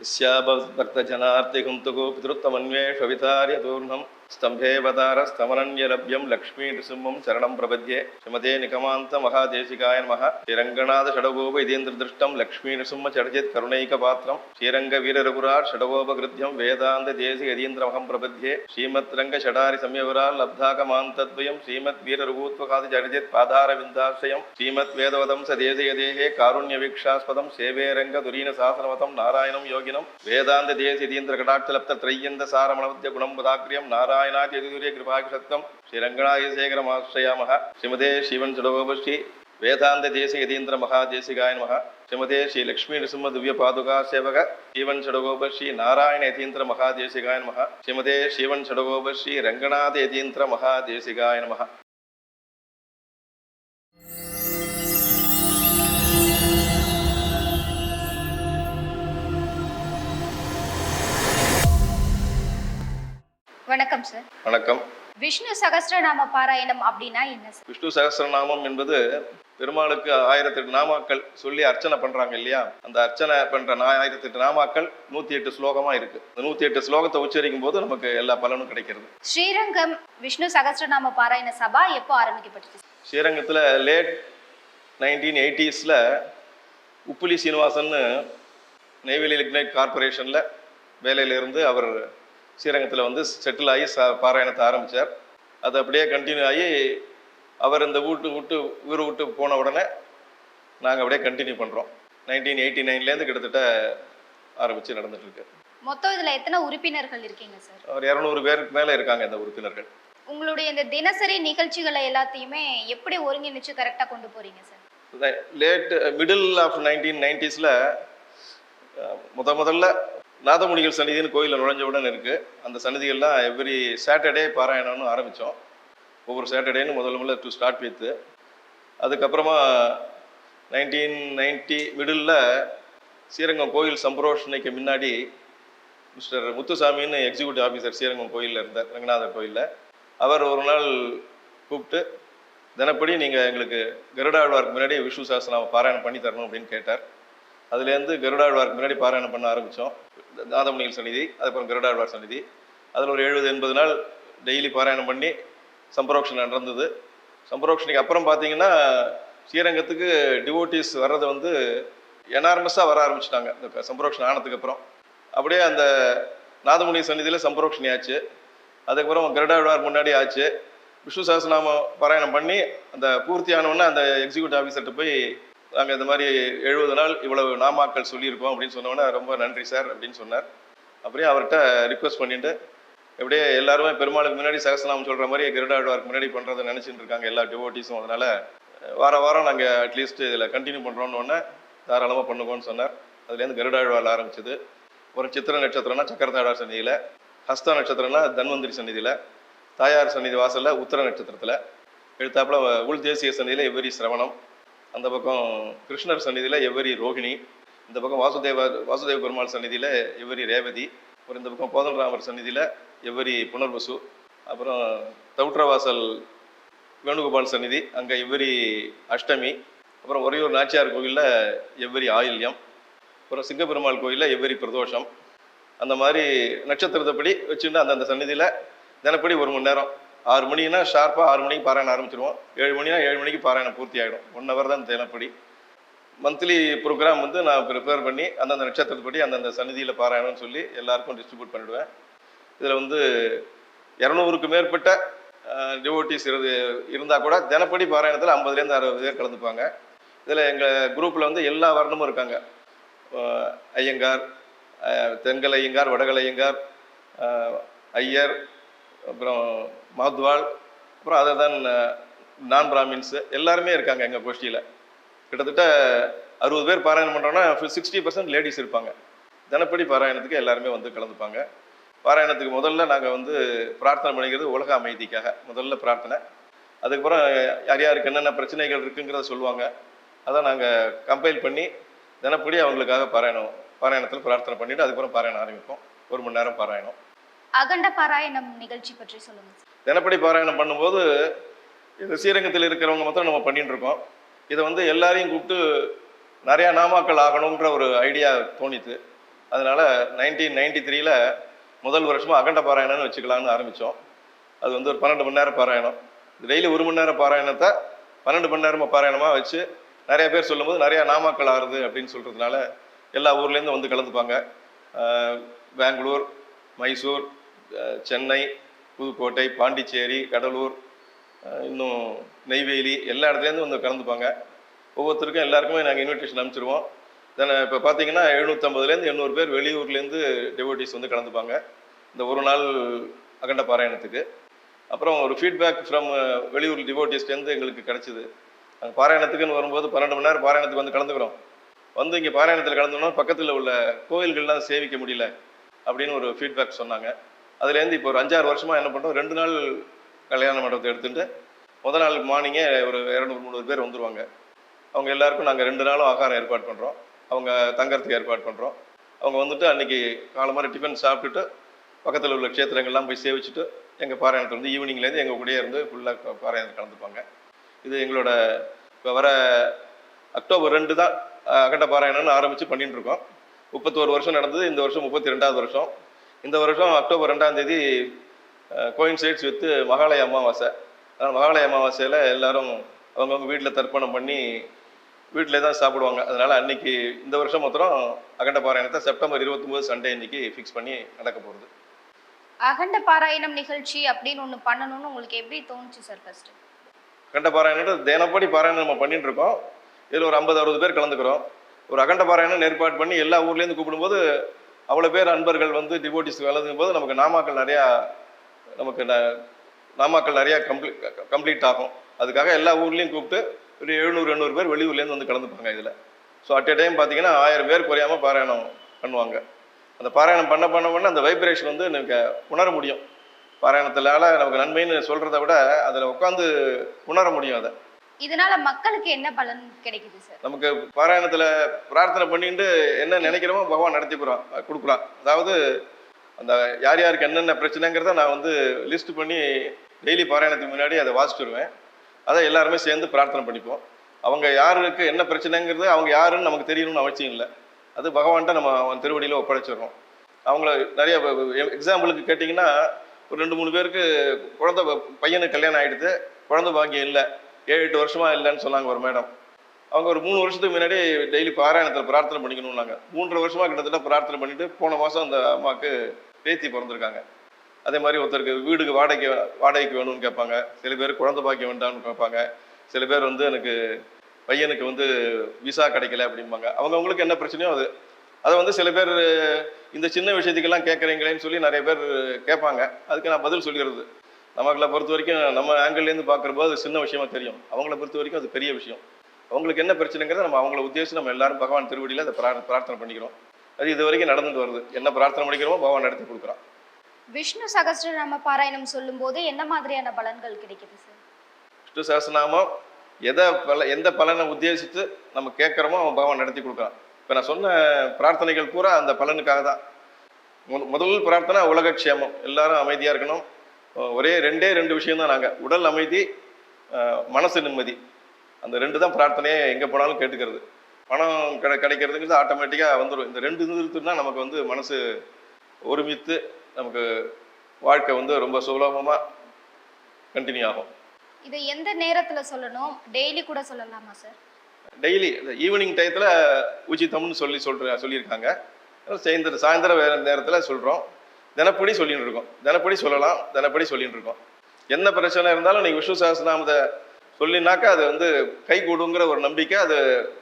यस्याभक्तजनार्तिकुन्तुको पितृत्वमन्वेषवितार्यतूर्णं स्तम्भेवतारस्तमनन्यलभ्यं लक्ष्मीनृसिंहं चरणं प्रपद्ये श्रीमते निकमान्तमहादेशिकाय नमः श्रीरङ्गनाथषडगोप इतीन्द्रदृष्टं लक्ष्मीनृसिंहचर्चित् करुणैकपात्रं श्रीरङ्गवीररघुराट् षडगोपकृत्यं वेदान्तदेशिकदीन्द्रमहं प्रपद्ये श्रीमद्रङ्गषडारिसंयवराल् लब्धाकमान्तद्वयं श्रीमद्वीररघुत्वकादिचर्चित् पादारविन्दाश्रयं श्रीमद्वेदवदंसदेशयदेहे कारुण्यवीक्षास्पदं सेवे रङ्गदुरीनशासनवतं नारायणं योगिनं वेदान्तदेशीन्द्रकटाक्षलप्तत्रय्यन्तसारमणवद्य गुणं நாராயணாதி யதிதுரிய கிருபாகிஷத்தம் ஸ்ரீரங்கநாய சேகரமாசிரயாமக ஸ்ரீமதே சிவன் சுடகோபஸ்ரீ வேதாந்த தேசிய யதீந்திர மகா தேசிகாய மக ஸ்ரீமதே ஸ்ரீ லக்ஷ்மி நிருசிம்ம திவ்ய பாதுகா சேவக. ஸ்ரீவன் சடகோபர் ஸ்ரீ நாராயண யதீந்திர மகா தேசிகாய மக ஸ்ரீமதே ஸ்ரீவன் சடகோபர் ரங்கநாத யதீந்திர மகா தேசிகாய மக வணக்கம் சார் வணக்கம். விஷ்ணு சகஸ்ரநாம பாராயணம் அப்படின்னா என்ன விஷ்ணு சகஸ்ரநாமம் என்பது பெருமாளுக்கு ஆயிரத்தெட்டு நாமாக்கள் சொல்லி அர்ச்சனை பண்றாங்க இல்லையா? அந்த அர்ச்சனை பண்ற நா- ஆயிரத்தெட்டு நாமாக்கள் நூத்தி எட்டு ஸ்லோகமா இருக்கு. நூத்தி எட்டு ஸ்லோகத்தை உச்சரிக்கும் போது நமக்கு எல்லா பலனும் கிடைக்கிறது. ஸ்ரீரங்கம் விஷ்ணு சகஸ்ரநாம பாராயண சபா எப்போ ஆரம்பிக்கப்பட்டுச்சு ஸ்ரீரங்கத்தில் லேட் நைன்டீன் எயிட்டிஸில் உப்புலி சீனிவாசன்னு நெய்வேலி லிக்னைட் கார்பரேஷனில் வேலையிலிருந்து அவர் ஸ்ரீரங்கத்தில் வந்து செட்டில் ஆகி ச பாராயணத்தை ஆரம்பித்தார் அது அப்படியே கண்டினியூ ஆகி அவர் இந்த வீட்டு விட்டு ஊர் விட்டு போன உடனே நாங்கள் அப்படியே கண்டினியூ பண்ணுறோம் நைன்டீன் எயிட்டி நைன்லேருந்து கிட்டத்தட்ட ஆரம்பித்து நடந்துட்டுருக்கு. மொத்தம் இதுல எத்தனை உறுப்பினர்கள் இருக்கீங்க சார் ஒரு இரநூறு பேருக்கு மேலே இருக்காங்க இந்த உறுப்பினர்கள். உங்களுடைய இந்த தினசரி நிகழ்ச்சிகளை எல்லாத்தையுமே எப்படி ஒருங்கிணைச்சு கரெக்டா கொண்டு போறீங்க sir late middle of nineteen நைன்டிஸில் முத முதல்ல நாதமுனிகள் சன்னிதின்னு கோயிலில் நுழைஞ்சவுடன் இருக்குது அந்த சன்னிதிகள்லாம் எவ்ரி சாட்டர்டே பாராயணம்னு ஆரம்பித்தோம் ஒவ்வொரு சாட்டர்டேன்னு முதல்ல முதல்ல டு ஸ்டார்ட் வித்து அதுக்கப்புறமா நைன்டீன் நைன்டி மிடில் ஸ்ரீரங்கம் கோயில் சம்பரோஷனைக்கு முன்னாடி மிஸ்டர் முத்துசாமின்னு எக்ஸிக்யூட்டிவ் ஆஃபீஸர் ஸ்ரீரங்கம் கோயிலில் இருந்தார் ரங்கநாதர் கோயிலில். அவர் ஒரு நாள் கூப்பிட்டு தினப்படி நீங்கள் எங்களுக்கு கருடாழ்வார்க்கு முன்னாடி விஷ்ணு சாஸ்திரம் பாராயணம் பண்ணி தரணும் அப்படின்னு கேட்டார். அதுலேருந்து கருடாழ்வார்க்கு முன்னாடி பாராயணம் பண்ண ஆரம்பித்தோம். நாதமுனிகள் சந்நிதி அதுக்கப்புறம் கருடாழ்வார் சந்நிதி. அதில் ஒரு எழுபது எண்பது நாள் டெய்லி பாராயணம் பண்ணி சம்பரோக்ஷன் நடந்தது. சம்பரோக்ஷனுக்கு அப்புறம் பார்த்தீங்கன்னா ஸ்ரீரங்கத்துக்கு டிவோட்டிஸ் வர்றது வந்து எனார்மஸாக வர ஆரம்பிச்சிட்டாங்க. இந்த சம்பரோக்ஷன் ஆனதுக்கு அப்புறம். அப்படியே அந்த நாதமுனி சந்நிதியில் சம்பரோக்ஷனி ஆச்சு. அதுக்கப்புறம் கருடாழ்வார் முன்னாடி ஆச்சு. விஷ்ணு சஹஸ்ரநாமம் பாராயணம் பண்ணி அந்த பூர்த்தி ஆனவுடனே அந்த எக்ஸிக்யூட்டிவ் ஆஃபீஸர்கிட்ட போய் நாங்கள் இந்த மாதிரி எழுபது நாள் இவ்வளவு நாமாக்கள் சொல்லியிருக்கோம் அப்படின்னு சொன்னோன்னே ரொம்ப நன்றி சார் அப்படின்னு சொன்னார். அப்படியே அவர்கிட்ட ரிக்வெஸ்ட் பண்ணிட்டு எப்படியே எல்லாருமே பெருமாளுக்கு முன்னாடி சகசநாமம் சொல்கிற மாதிரி கருடாழ்வாருக்கு முன்னாடி பண்ணுறதை நினச்சிட்டு இருக்காங்க எல்லா டிவோட்டிஸும் அதனால் வார வாரம் நாங்கள் அட்லீஸ்ட் இதில் கண்டினியூ பண்ணுறோன்னு ஒன்று தாராளமாக பண்ணுங்கன்னு சொன்னார். அதுலேருந்து கருடாழ்வார் ஆரம்பிச்சது. அப்புறம் சித்திர நட்சத்திரம்னா சக்கரத்தாழ்வார் சந்நிதியில் ஹஸ்த நட்சத்திரம்னா தன்வந்திரி சந்நிதியில் தாயார் சந்நிதி வாசலில் உத்தர நட்சத்திரத்தில். எழுத்தாப்புல உள் தேசிய சந்நிதியில் எவ்வரி சிரவணம் அந்த பக்கம் கிருஷ்ணர் சந்நிதியில் எவ்வரி ரோகிணி இந்த பக்கம் வாசுதேவ வாசுதேவ பெருமாள் சந்நிதியில் எவ்வரி ரேவதி அப்புறம் இந்த பக்கம் கோதண்டராமர் சந்நிதியில் எவ்வரி புனர்வசு அப்புறம் தவுற்றவாசல் வேணுகோபால் சந்நிதி அங்கே எவ்வரி அஷ்டமி அப்புறம் ஒரையூர் நாச்சியார் கோயிலில் எவ்வரி ஆயில்யம் அப்புறம் சிங்கப்பெருமாள் கோயிலில் எவ்வரி பிரதோஷம் அந்த மாதிரி நட்சத்திரத்தைப்படி வச்சுட்டு அந்தந்த சந்நிதியில் தினப்படி ஒரு மணி நேரம் ஆறு மணினா ஷார்ப்பாக ஆறு மணிக்கு பாராயணம் ஆரம்பிச்சிருவோம். ஏழு மணினா ஏழு மணிக்கு பாராயணம் பூர்த்தி ஆகிடும் ஒன் ஹவர் தான் தினப்படி மந்த்லி ப்ரோக்ராம் வந்து நான் ப்ரிப்பேர் பண்ணி அந்தந்த நட்சத்திரத்துப்படி அந்தந்த சந்நிதியில் பாராயணம்னு சொல்லி எல்லாருக்கும் டிஸ்ட்ரிபியூட் பண்ணிவிடுவேன் இதில் வந்து இரநூறுக்கு மேற்பட்ட டிவோட்டிஸ் இருந்து இருந்தால் கூட தினப்படி பாராயணத்தில் ஐம்பதுலேருந்து அறுபது பேர் கலந்துப்பாங்க. இதில் எங்கள் குரூப்பில் வந்து எல்லா வர்ணமும் இருக்காங்க. ஐயங்கார் தெங்கல் தென்கல் ஐயங்கார் வடகல் ஐயங்கார் ஐயர் அப்புறம் மாத்வாள் அப்புறம் அதை தான் நான் பிராமின்ஸு எல்லாருமே இருக்காங்க எங்கள் கோஷ்டியில். கிட்டத்தட்ட அறுபது பேர் பாராயணம் பண்ணுறோன்னா சிக்ஸ்டி பர்சன்ட் லேடிஸ் இருப்பாங்க. தினப்படி பாராயணத்துக்கு எல்லாருமே வந்து கலந்துப்பாங்க. பாராயணத்துக்கு முதல்ல நாங்கள் வந்து பிரார்த்தனை பண்ணிக்கிறது உலக அமைதிக்காக முதல்ல பிரார்த்தனை. அதுக்கப்புறம் யார் யாருக்கு என்னென்ன பிரச்சனைகள் இருக்குங்கிறத சொல்லுவாங்க. அதை நாங்கள் கம்பைல் பண்ணி தினப்படி அவங்களுக்காக பாராயணம் பாராயணத்தில் பிரார்த்தனை பண்ணிவிட்டு அதுக்கப்புறம் பாராயணம் ஆரம்பிப்போம். ஒரு மணி நேரம் பாராயணம். அகண்ட பாராயணம் நிகழ்ச்சி பற்றி சொல்லுங்க. தினப்படி பாராயணம் பண்ணும்போது இந்த ஸ்ரீரங்கத்தில் இருக்கிறவங்க மொத்தம் நம்ம பண்ணிட்டு இருக்கோம். இதை வந்து எல்லாரையும் கூப்பிட்டு நிறையா நாமாக்கள் ஆகணுன்ற ஒரு ஐடியா தோணித்து அதனால் நைன்டீன் நைன்டி த்ரீல முதல் வருஷமாக அகண்ட பாராயணம்னு வச்சுக்கலாம்னு ஆரம்பித்தோம் அது வந்து ஒரு பன்னெண்டு மணி நேரம் பாராயணம். டெய்லி ஒரு மணி நேரம் பாராயணத்தை பன்னெண்டு மணி நேரமாக பாராயணமாக வச்சு நிறைய பேர் சொல்லும்போது நிறையா நாமாக்கள் ஆறுது அப்படின்னு சொல்கிறதுனால எல்லா ஊர்லேருந்து வந்து கலந்துப்பாங்க. பெங்களூர் மைசூர் சென்னை புதுக்கோட்டை பாண்டிச்சேரி கடலூர் இன்னும் நெய்வேலி எல்லா இடத்துலேருந்து வந்து கலந்துப்பாங்க. ஒவ்வொருத்தருக்கும் எல்லாருக்குமே நாங்கள் இன்விடேஷன் அனுப்பிச்சிருவோம். தென் இப்போ பார்த்தீங்கன்னா எழுநூற்றம்பதுலேருந்து எண்ணூறு பேர் வெளியூர்லேருந்து டெபோட்டிஸ் வந்து கலந்துப்பாங்க. இந்த ஒரு நாள் அகண்ட பாராயணத்துக்கு. அப்புறம் ஒரு ஃபீட்பேக் ஃப்ரம் வெளியூர் டிவோட்டிஸ்லேருந்து எங்களுக்கு கிடச்சிது. அங்கே பாராயணத்துக்குன்னு வரும்போது பன்னெண்டு மணி நேரம் பாராயணத்துக்கு வந்து கலந்துக்கிறோம். வந்து இங்கே பாராயணத்தில் கலந்தோம்னா பக்கத்தில் உள்ள கோயில்கள்லாம் சேவிக்க முடியல அப்படின்னு ஒரு ஃபீட்பேக் சொன்னாங்க. அதுலேருந்து இப்போ ஒரு அஞ்சாறு வருஷமாக என்ன பண்ணுறோம் ரெண்டு நாள் கல்யாண மண்டபத்தை எடுத்துகிட்டு முதல் நாள் மார்னிங்கே ஒரு இரநூறு முந்நூறு பேர் வந்துருவாங்க. அவங்க எல்லாருக்கும் நாங்கள் ரெண்டு நாளும் ஆகாரம் ஏற்பாடு பண்ணுறோம் அவங்க தங்கறதுக்கு ஏற்பாடு பண்ணுறோம் அவங்க வந்துட்டு அன்னைக்கு காலை மாதிரி டிஃபன் சாப்பிட்டுட்டு பக்கத்தில் உள்ள க்ஷேத்திரங்கள்லாம் போய் சேவிச்சுட்டு எங்கள் பாராயணத்தில் வந்து ஈவினிங்லேருந்து எங்கள் கூடயே இருந்து ஃபுல்லாக பாராயணம் கலந்துப்பாங்க. இது எங்களோட இப்போ வர அக்டோபர் ரெண்டு தான் அகண்ட பாராயணம்னு ஆரம்பித்து பண்ணிட்டு இருக்கோம். முப்பத்தோரு வருஷம் நடந்தது. இந்த வருஷம் முப்பத்தி ரெண்டாவது வருஷம். இந்த வருஷம் அக்டோபர் ரெண்டாம் தேதி கோயின்சைட்ஸ் வித் மகாலய அமாவாசை. அதனால் மகாலய அமாவாசையில் எல்லாரும் அவங்கவுங்க வீட்டில் தர்ப்பணம் பண்ணி வீட்டிலே தான் சாப்பிடுவாங்க. அதனால் அன்னைக்கு இந்த வருஷம் மொத்தம் அகண்ட பாராயணத்தை செப்டம்பர் இருபத்தொம்போது சண்டே இன்னைக்கு ஃபிக்ஸ் பண்ணி நடக்க போகிறது அகண்ட பாராயணம் நிகழ்ச்சி அப்படின்னு ஒன்று பண்ணணும்னு உங்களுக்கு எப்படி தோணுச்சு சார் ஃபர்ஸ்ட் அகண்ட பாராயணம் தினப்படி பாராயணம் நம்ம பண்ணிட்டு இருக்கோம். இதில் ஒரு ஐம்பது அறுபது பேர் கலந்துக்கிறோம். ஒரு அகண்ட பாராயணம் ஏற்பாடு பண்ணி எல்லா ஊர்லேருந்து கூப்பிடும்போது அவ்வளோ பேர் அன்பர்கள் வந்து டிவோட்டிஸ் கலந்துக்கும் போது நமக்கு நாமாக்கள் நிறையா நமக்கு ந- நாமாக்கள் நிறையா கம்ப்ளீட் கம்ப்ளீட் ஆகும். அதுக்காக எல்லா ஊர்லேயும் கூப்பிட்டு ஒரு எழுநூறு எண்ணூறு பேர் வெளியூர்லேருந்து வந்து கலந்துப்பாங்க இதில். ஸோ அட் எ டைம் பார்த்தீங்கன்னா ஆயிரம் பேர் குறையாமல் பாராயணம் பண்ணுவாங்க. அந்த பாராயணம் பண்ண பண்ண பண்ண அந்த வைப்ரேஷன் வந்து எனக்கு உணர முடியும். பாராயணத்தினால நமக்கு நன்மைன்னு சொல்கிறத விட அதில் உட்காந்து உணர முடியும் அதை. இதனால மக்களுக்கு என்ன பலன் கிடைக்குது சார் நமக்கு பாராயணத்தில் பிரார்த்தனை பண்ணிட்டு என்ன நினைக்கிறோமோ பகவான் நடத்தி போகிறான் கொடுக்குறான் அதாவது அந்த யார் யாருக்கு என்னென்ன பிரச்சனைங்கிறத நான் வந்து லிஸ்ட் பண்ணி டெய்லி பாராயணத்துக்கு முன்னாடி அதை வாசிட்டு வருவேன். அதை எல்லாருமே சேர்ந்து பிரார்த்தனை பண்ணிப்போம். அவங்க யாருக்கு என்ன பிரச்சனைங்கிறது அவங்க யாருன்னு நமக்கு தெரியணும்னு அவசியம் இல்லை. அது பகவான்கிட்ட நம்ம அவன் திருவடியில் ஒப்படைச்சிடுறோம். அவங்கள நிறைய எக்ஸாம்பிளுக்கு கேட்டிங்கன்னா ஒரு ரெண்டு மூணு பேருக்கு குழந்தை பையனுக்கு கல்யாணம் ஆகிடுது குழந்தை பாக்கியம் இல்லை. ஏழு எட்டு வருஷமா இல்லைன்னு சொன்னாங்க ஒரு மேடம். அவங்க ஒரு மூணு வருஷத்துக்கு முன்னாடி டெய்லி பாராயணத்தில் பிரார்த்தனை பண்ணிக்கணும்னாங்க. மூன்றரை வருஷமா கிட்டத்தட்ட பிரார்த்தனை பண்ணிட்டு போன மாதம் அந்த அம்மாவுக்கு பேத்தி பிறந்திருக்காங்க. அதே மாதிரி ஒருத்தருக்கு வீடுக்கு வாடகைக்கு வாடகைக்கு வேணும்னு கேட்பாங்க. சில பேர் குழந்தை பாக்கியம் வேண்டாம்னு கேட்பாங்க. சில பேர் வந்து எனக்கு பையனுக்கு வந்து விசா கிடைக்கல அப்படிம்பாங்க. அவங்கவுங்களுக்கு என்ன பிரச்சனையோ அது. அதை வந்து சில பேர் இந்த சின்ன விஷயத்துக்கெல்லாம் கேட்குறீங்களேன்னு சொல்லி நிறைய பேர் கேட்பாங்க. அதுக்கு நான் பதில் சொல்லிடுறது. நமக்களை பொறுத்த வரைக்கும் நம்ம ஆங்கிள்லேருந்து பார்க்குறப்போ அது சின்ன விஷயமா தெரியும். அவங்கள பொறுத்த வரைக்கும் அது பெரிய விஷயம். அவங்களுக்கு என்ன பிரச்சனைங்கிறத நம்ம அவங்கள உத்தேசிச்சு நம்ம எல்லாரும் பகவான் திருவடியில் அதை பிரார் பிரார்த்தனை பண்ணிக்கிறோம். அது இது வரைக்கும் நடந்துட்டு வருது. என்ன பிரார்த்தனை பண்ணிக்கிறோமோ பகவான் நடத்தி கொடுக்குறான். விஷ்ணு சகஸ்ரநாம பாராயணம் சொல்லும்போது என்ன மாதிரியான பலன்கள் கிடைக்குது சார்? விஷ்ணு சஹஸ்ரநாமம் எதை பல எந்த பலனை உத்தேசித்து நம்ம கேட்குறோமோ அவன் பகவான் நடத்தி கொடுக்குறான். இப்போ நான் சொன்ன பிரார்த்தனைகள் பூரா அந்த பலனுக்காக தான். முதல் பிரார்த்தனை உலகக்ஷேமம். எல்லாரும் அமைதியாக இருக்கணும். ஒரே ரெண்டே ரெண்டு விஷயம் தான் நாங்கள் உடல் அமைதி மனசு நிம்மதி. அந்த ரெண்டு தான் பிரார்த்தனையே எங்கே போனாலும் கேட்டுக்கிறது. பணம் கிடை கிடைக்கிறதுங்கிறது ஆட்டோமேட்டிக்காக வந்துடும் இந்த ரெண்டு நிறுத்துனா நமக்கு வந்து மனசு ஒருமித்து நமக்கு வாழ்க்கை வந்து ரொம்ப சுலபமாக கண்டினியூ ஆகும். இதை எந்த நேரத்துல சொல்லணும்? டெய்லி கூட சொல்லலாமா சார் டெய்லி ஈவினிங் டயத்தில் உச்சிதம்னு சொல்லி சொல்ற சொல்லியிருக்காங்க. சாயந்தரம் சாயந்தரம் நேரத்தில் சொல்கிறோம் தினப்படி சொல்லின்னு இருக்கோம். தினப்படி சொல்லலாம் தினப்படி சொல்லின்னு இருக்கோம். என்ன பிரச்சனை இருந்தாலும் நீங்கள் விஷ்ணு சஹஸ்ரநாமத்தை சொல்லினாக்கா அது வந்து கை கூடுங்கிற ஒரு நம்பிக்கை அது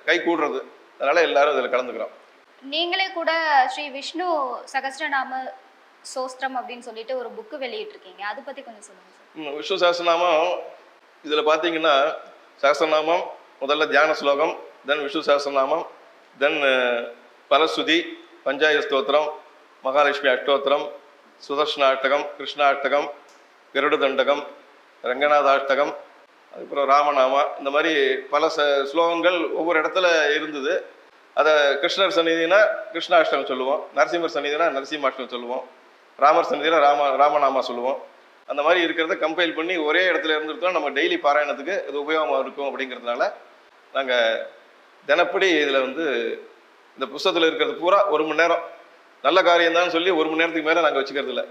கை கூடுறது. அதனால எல்லாரும் இதில் கலந்துக்கிறோம். நீங்களே கூட ஸ்ரீ விஷ்ணு சகஸ்ரநாம சோஸ்திரம் அப்படின்னு சொல்லிட்டு ஒரு புக்கு வெளியிட்டிருக்கீங்க. அதை பத்தி கொஞ்சம் சொல்லுங்க சார். ம், விஷ்ணு சஹஸ்ரநாமம் இதில் பார்த்தீங்கன்னா சஹஸ்ரநாமம் முதல்ல தியான ஸ்லோகம் தென் விஷ்ணு சஹஸ்ரநாமம் தென் பரஸ்துதி பஞ்சாய ஸ்தோத்திரம் மகாலட்சுமி அஷ்டோத்திரம் சுதர்ஷனாஷ்டகம் கிருஷ்ணாஷ்டகம் கருடதண்டகம் ரங்கநாதாஷ்டகம் அதுக்கப்புறம் ராமநாமா இந்த மாதிரி பல ச ஸ்லோகங்கள் ஒவ்வொரு இடத்துல இருந்தது. அதை கிருஷ்ணர் சந்நிதினா கிருஷ்ணாஷ்டகம் சொல்லுவோம் நரசிம்மர் சந்நிதினா நரசிம்மாஷ்டகம் சொல்லுவோம் ராமர் சந்நிதினா ராம ராமநாமா சொல்லுவோம். அந்த மாதிரி இருக்கிறத கம்பைல் பண்ணி ஒரே இடத்துல இருந்துருக்கோம் நம்ம டெய்லி பாராயணத்துக்கு இது உபயோகமாக இருக்கும் அப்படிங்கிறதுனால நாங்கள் தினப்படி இதில் வந்து இந்த புஸ்தகத்தில் இருக்கிறது பூரா ஒரு மணி நேரம் நல்ல காரியம் தான் சொல்லி ஒரு மணி நேரத்துக்கு மேலே நாங்கள் வச்சுக்கிறது இல்லை.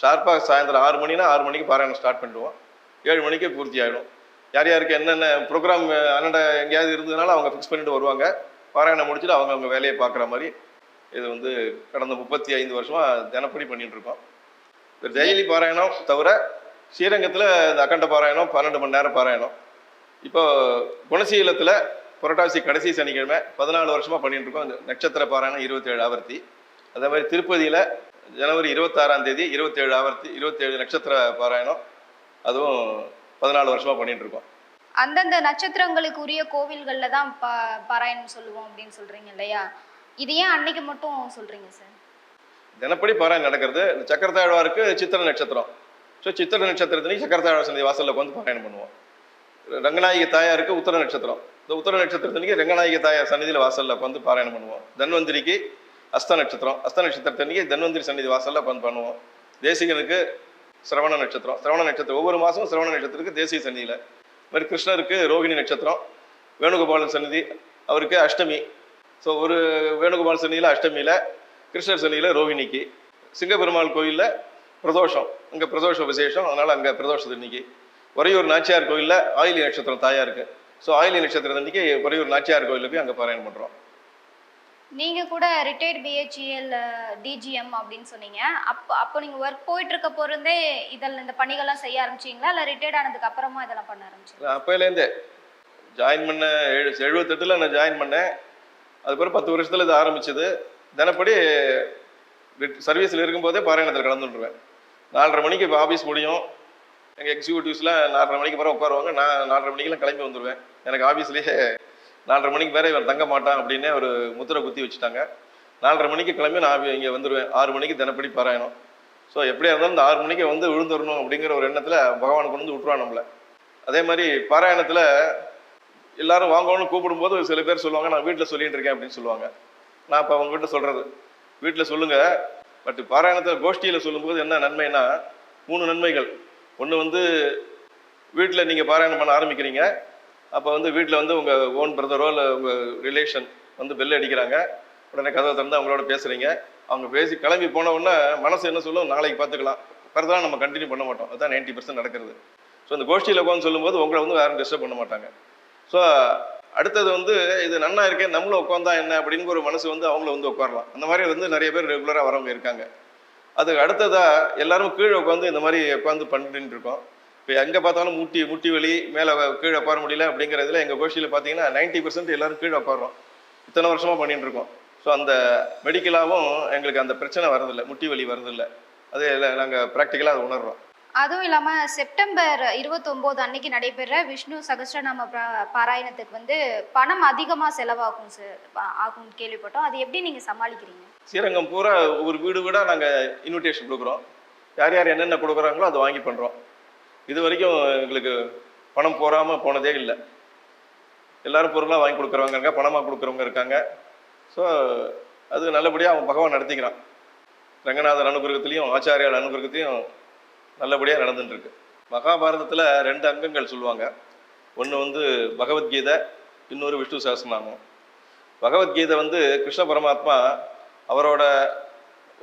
ஷார்ப்பாக சாயந்தரம் ஆறு மணினா ஆறு மணிக்கு பாராயணம் ஸ்டார்ட் பண்ணிடுவோம். ஏழு மணிக்கு பூர்த்தி ஆகிடும் யார் யாருக்கு என்னென்ன ப்ரோக்ராம் அண்ணன் எங்கேயாவது இருந்ததுனால அவங்க ஃபிக்ஸ் பண்ணிட்டு வருவாங்க. பாராயணம் முடிச்சுட்டு அவங்க அவங்க வேலையை பார்க்குற மாதிரி இது வந்து கடந்த முப்பத்தி ஐந்து வருஷமாக தினப்படி பண்ணிட்டு இருக்கோம். டெய்லி பாராயணம் தவிர ஸ்ரீரங்கத்தில் இந்த அக்கண்ட பாராயணம் பன்னெண்டு மணி நேரம் பாராயணம். இப்போ குணசீலத்தில் புரட்டாசி கடைசி சனிக்கிழமை பதினாலு வருஷமாக பண்ணிட்டு இருக்கோம். இந்த நட்சத்திர பாராயணம் இருபத்தேழு ஆவர்த்தி. அதே மாதிரி திருப்பதியில் ஜனவரி இருபத்தாறாம் தேதி இருபத்தேழு ஆவர்த்தி இருபத்தேழு நட்சத்திர பாராயணம். அதுவும் பதினாலு வருஷமாக பண்ணிட்டு இருக்கோம். அந்தந்த நட்சத்திரங்களுக்கு உரிய கோவில்கள்ல தான் பா பாராயணம் சொல்லுவோம் அப்படின்னு சொல்றீங்க இல்லையா? இது ஏன் அன்னைக்கு மட்டும் சொல்றீங்க சார்? தினப்படி பாராயணம் நடக்கிறது. இந்த சக்கரத்தாழ்வாருக்கு சித்திர நட்சத்திரம். ஸோ சித்திர நட்சத்திரத்தினைக்கு சக்கரத்தாழ்வார் சந்தி வாசலில் வந்து பாராயணம் பண்ணுவோம். ரங்கநாயகி தாயாருக்கு உத்தர நட்சத்திரம். இந்த உத்தர நட்சத்திரத்தன்னைக்கு ரங்கநாயகி தாயார் சந்நிதியில் வாசலில் வந்து பாராயணம் பண்ணுவோம். தன்வந்திரிக்கு அஸ்த நட்சத்திரம். அஸ்த நட்சத்திரத்தன்னைக்கு தன்வந்திரி சந்நிதி வாசலில் பண் பண்ணுவோம். தேசிகனுக்கு சிரவண நட்சத்திரம். சிரவண நட்சத்திரம். ஒவ்வொரு மாதமும் சிரவண நட்சத்திரத்துக்கு தேசிய சந்நிதியில். மாதிரி கிருஷ்ணருக்கு ரோகிணி நட்சத்திரம் வேணுகோபாலன் சன்னிதி அவருக்கு அஷ்டமி. ஸோ ஒரு வேணுகோபால் சன்னியில் அஷ்டமியில் கிருஷ்ணர் சன்னியில் ரோகிணிக்கு. சிங்கப்பெருமாள் கோயிலில் பிரதோஷம். அங்கே பிரதோஷ விசேஷம். அதனால் அங்கே பிரதோஷத்து இன்னைக்கு உறையூர் நாச்சியார் கோயிலில் ஆயிலி நட்சத்திரம் தாயாருக்கு. ஸோ ஆயிலி நட்சத்திரம் அன்றைக்கி உறையூர் நாச்சியார் கோயிலில் போய் அங்கே பாராயணம் பண்ணுறோம் நீங்கள் கூட ரிட்டையர்ட் பிஹெச்இஎல் டிஜிஎம் அப்படின்னு சொன்னீங்க. அப்போ அப்போ நீங்கள் ஒர்க் போயிட்டு இருக்க இதில் இந்த பணிகள்லாம் செய்ய ஆரம்பிச்சீங்களா? இல்லை ரிட்டையர்ட் ஆனதுக்கு அப்புறமா இதெல்லாம் பண்ண ஆரம்பிச்சிங்களா? அப்போலேருந்தே ஜாயின் பண்ண எழு எழுபத்தெட்டில் நான் ஜாயின் பண்ணேன். அதுக்கப்புறம் பத்து வருஷத்தில் இது ஆரம்பிச்சது. தினப்படி சர்வீஸில் இருக்கும்போதே பாராயணத்தில் கலந்துட்டுருவேன் நாலரை மணிக்கு இப்போ ஆஃபீஸ் முடியும். எங்கள் எக்ஸிக்யூட்டிவ்ஸ்லாம் நாலரை மணிக்கு பிறகு உட்காருவாங்க. நான் நாலரை மணிக்கெல்லாம் கிளம்பி வந்துடுவேன் எனக்கு ஆஃபீஸ்லேயே நாலரை மணிக்கு வேற இவன் தங்க மாட்டான் அப்படின்னே ஒரு முத்திரை குத்தி வச்சுட்டாங்க. நாலரை மணிக்கு கிளம்பி நான் இங்கே வந்துடுவேன் ஆறு மணிக்கு தினப்படி பாராயணம். ஸோ எப்படியா இருந்தாலும் இந்த ஆறு மணிக்கு வந்து விழுந்துடணும் அப்படிங்கிற ஒரு எண்ணத்தில் பகவான் கொண்டு வந்து விட்டுருவான் நம்மளை. அதே மாதிரி பாராயணத்தில் எல்லாரும் வாங்கணும்னு கூப்பிடும்போது சில பேர் சொல்லுவாங்க நான் வீட்டில் சொல்லிட்டு இருக்கேன் அப்படின்னு சொல்லுவாங்க. நான் இப்போ அவங்க வீட்டில் சொல்கிறது வீட்டில் சொல்லுங்கள் பட் பாராயணத்தில் கோஷ்டியில் சொல்லும்போது என்ன நன்மைனா மூணு நன்மைகள். ஒன்று வந்து வீட்டில் நீங்கள் பாராயணம் பண்ண ஆரம்பிக்கிறீங்க. அப்போ வந்து வீட்டில் வந்து உங்கள் ஓன் பிரதரோ இல்லை உங்கள் ரிலேஷன் வந்து பெல் அடிக்கிறாங்க. உடனே கதவை திறந்து அவங்களோட பேசுகிறீங்க அவங்க பேசி கிளம்பி போன உடனே மனசு என்ன சொல்லும்? நாளைக்கு பார்த்துக்கலாம் ஃபர்தராக நம்ம கண்டினியூ பண்ண மாட்டோம். அதுதான் நைன்ட்டி பர்சன்ட் நடக்கிறது. ஸோ இந்த கோஷ்டியில் உட்காந்து சொல்லும்போது உங்களை வந்து யாரும் டிஸ்டர்ப் பண்ண மாட்டாங்க. ஸோ அடுத்தது வந்து இது நன்னா இருக்கேன் நம்மளும் உட்காந்தா என்ன அப்படின்னு ஒரு மனசு வந்து அவங்கள வந்து உட்காரலாம். அந்த மாதிரி வந்து நிறைய பேர் ரெகுலராக வரவங்க இருக்காங்க. அதுக்கு அடுத்ததாக எல்லாரும் கீழே உட்காந்து இந்த மாதிரி உட்காந்து பண்ணிட்டு இருக்கோம். இப்போ எங்கே பார்த்தாலும் முட்டி முட்டி வலி மேலே கீழே உட்கார முடியல அப்படிங்கிறதுல எங்கள் கோஷ்டியில் பார்த்தீங்கன்னா நைன்ட்டி பர்சன்ட் எல்லாரும் கீழே உட்காரோம் இத்தனை வருஷமாக பண்ணிட்டு இருக்கோம். ஸோ அந்த மெடிக்கலாகவும் எங்களுக்கு அந்த பிரச்சனை வரதில்லை முட்டி வலி வரதில்லை அது நாங்கள் ப்ராக்டிக்கலாக அதை உணர்றோம். அதுவும் இல்லாம செப்டம்பர் இருபத்தொம்போது அன்னைக்கு நடைபெற விஷ்ணு சகஸ்ரநாம பாராயணத்துக்கு வந்து பணம் அதிகமா செலவாகும் சார் ஆகும் கேள்விப்பட்டோம். அது எப்படி நீங்க சமாளிக்கிறீங்க? ஸ்ரீரங்கம் பூரா ஒரு வீடு வீடாக நாங்கள் இன்விடேஷன் கொடுக்குறோம். யார் யார் என்னென்ன கொடுக்குறாங்களோ அதை வாங்கி பண்ணுறோம் இது வரைக்கும் எங்களுக்கு பணம் போகாமல் போனதே இல்லை. எல்லாரும் பொருளாக வாங்கி கொடுக்குறவங்க இருக்காங்க பணமாக கொடுக்குறவங்க இருக்காங்க. ஸோ அது நல்லபடியாக அவன் பகவான் நடத்திக்கிறான். ரங்கநாதர் அனுகிரகத்திலையும் ஆச்சாரியார் அனுகிரகத்தையும் நல்லபடியாக நடந்துட்டுருக்கு. மகாபாரதத்தில் ரெண்டு அங்கங்கள் சொல்லுவாங்க. ஒன்று வந்து பகவத்கீதை இன்னொரு விஷ்ணு சாஸ்திரநாமம். பகவத்கீதை வந்து கிருஷ்ண பரமாத்மா அவரோட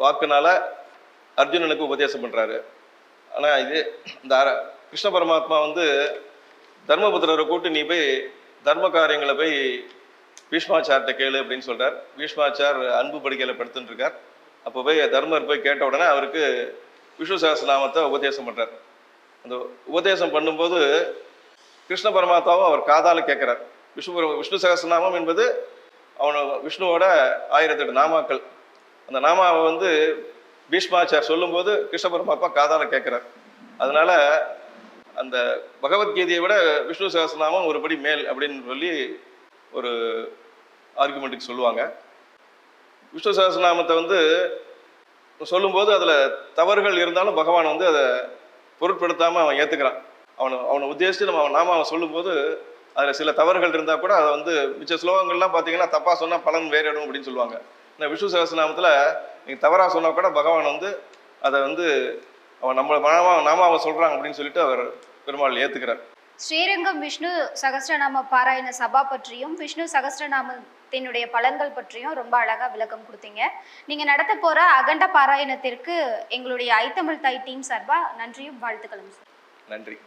வாக்குனால அர்ஜுனனுக்கு உபதேசம் பண்ணுறாரு ஆனால் இது இந்த அர- கிருஷ்ண பரமாத்மா வந்து தர்மபுத்திரரை கூட்டு நீ போய் தர்ம காரியங்களை போய் பீஷ்மாச்சார்ட்ட கேளு அப்படின்னு சொல்கிறார் பீஷ்மாச்சார் அன்பு படுக்கையில் படுத்துட்டு இருக்கார் அப்போ போய் தர்மர் போய் கேட்ட உடனே அவருக்கு விஷ்ணு சஹஸ்ரநாமத்தை உபதேசம் பண்ணுறார் அந்த உபதேசம் பண்ணும்போது கிருஷ்ண பரமாத்மாவும் அவர் காதால் கேட்குறார் விஷ்ணு விஷ்ணு சகசிரநாமம் என்பது அவனு விஷ்ணுவோட ஆயிரத்தெட்டு நாமாக்கள். அந்த நாமாவை வந்து பீஷ்மாச்சார் சொல்லும்போது கிருஷ்ண பரமாத்மா காதால கேட்கிறார் அதனால அந்த பகவத்கீதையை விட விஷ்ணு சகசநாமம் ஒருபடி மேல் அப்படின்னு சொல்லி ஒரு ஆர்குமெண்ட்டுக்கு சொல்லுவாங்க. விஷ்ணு சகசநாமத்தை வந்து சொல்லும்போது அதில் தவறுகள் இருந்தாலும் பகவான் வந்து அதை பொருட்படுத்தாமல் அவன் ஏற்றுக்கிறான் அவனை அவனை உத்தேசித்து நம்ம அவன் நாம அவன் சொல்லும்போது அதில் சில தவறுகள் இருந்தால் கூட அதை வந்து மிச்ச ஸ்லோகங்கள்லாம் பார்த்தீங்கன்னா தப்பாக சொன்னால் பலன் வேறிடும் அப்படின்னு சொல்லுவாங்க. இந்த விஷ்ணு சகசநாமத்தில் நீங்கள் தவறாக சொன்னால் கூட பகவான் வந்து அதை வந்து அவன் நம்ம நாம நாம அவன் சொல்கிறாங்க அப்படின்னு சொல்லிட்டு அவர் பெருமாள் ஏற்றுக்கிறார் ஸ்ரீரங்கம் விஷ்ணு சகஸ்ரநாம பாராயண சபா பற்றியும் விஷ்ணு சகஸ்ரநாமத்தினுடைய பலன்கள் பற்றியும் ரொம்ப அழகா விளக்கம் கொடுத்தீங்க. நீங்க நடத்த போற அகண்ட பாராயணத்திற்கு எங்களுடைய ஐத்தமிழ் தாய் டீம் சார்பா நன்றியும் வாழ்த்துக்களும் சார். நன்றி.